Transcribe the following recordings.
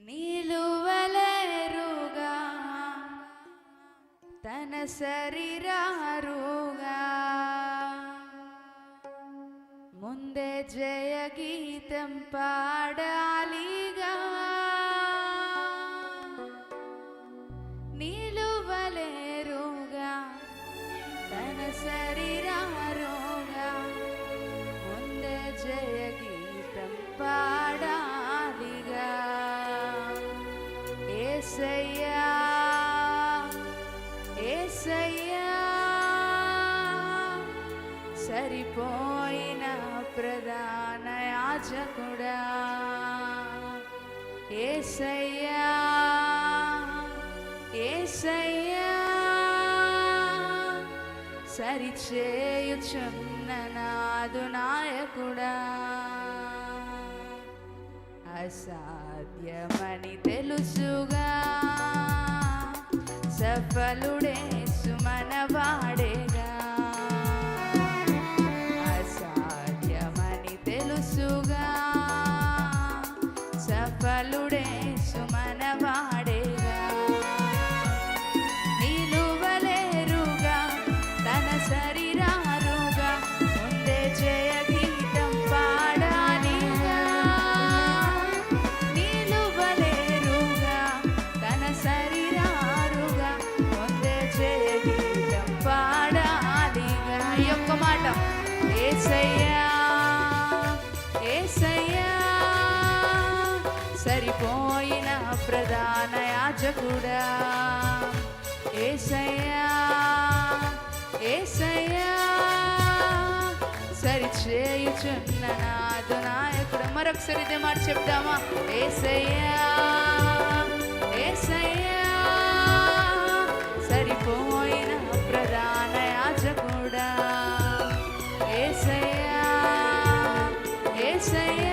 నిలువలేరుగా తన శరీరారుగా. ముందే జయ గీతం పాడాలిగా. పోయిన ప్రధాన యాజకుడా. ఏసయ్యా ఏసయ్యా సరిచేయుచున్న నాదు నాయకుడా. అసాధ్యమని తెలుసుగా సఫలుడే ఏసయ్యా ఏసయ్యా సరిపోయిన ప్రధాన యాజకుడా. ఏసయ్యా ఏసయ్యా సరిచేయుచున్న నాదు నాయకుడు మరొకసారి ఇదే మాట చెప్తామా ఏసయ్యా ఏసయ్యా ఏసయ్యా ఏసయ్యా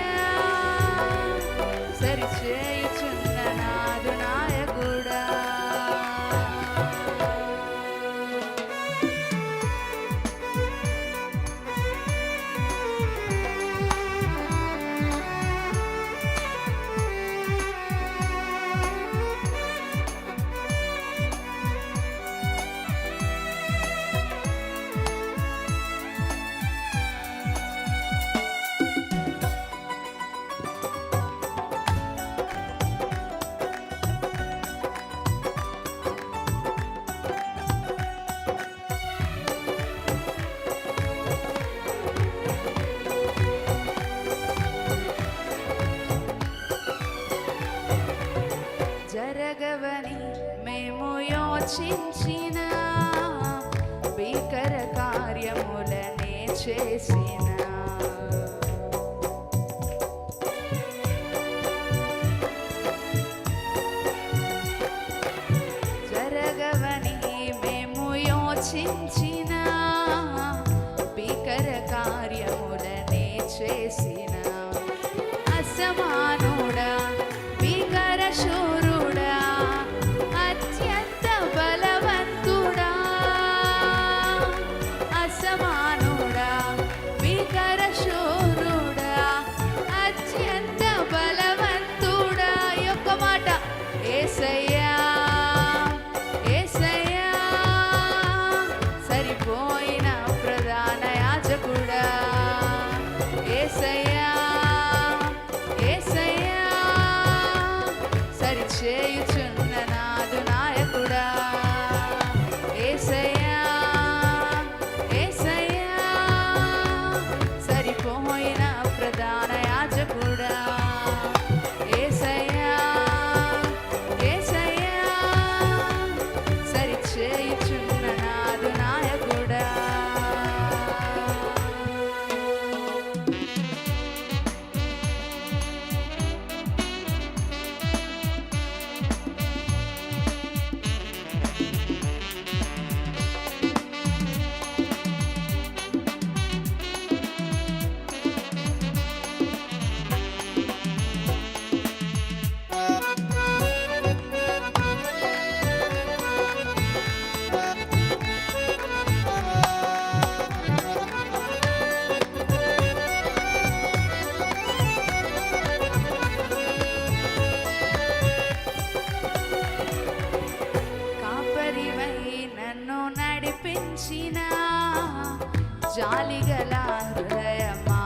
యోచించిన భీకర కార్యములనే చేసిన. జరగవని మేము యోచించిన భీకర కార్యములనే చేసిన. అసమా పెంచిన జాలిగల హృదయమా?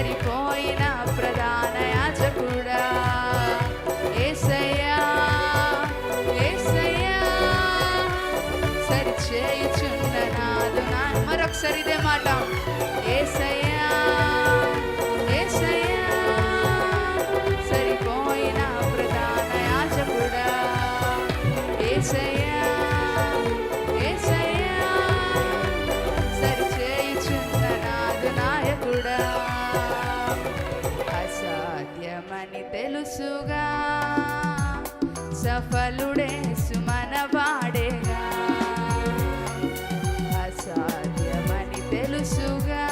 సరిపోయిన ప్రధాన యాజకుడా. ఏసయ్యా ఏసయ్యా సరిచేయుచున్న నాదు మరొకసారి ఇదే మాట. తెలుసుగా సఫలుడే సుమనవాడేగా అసాధ్యమని తెలుసుగా.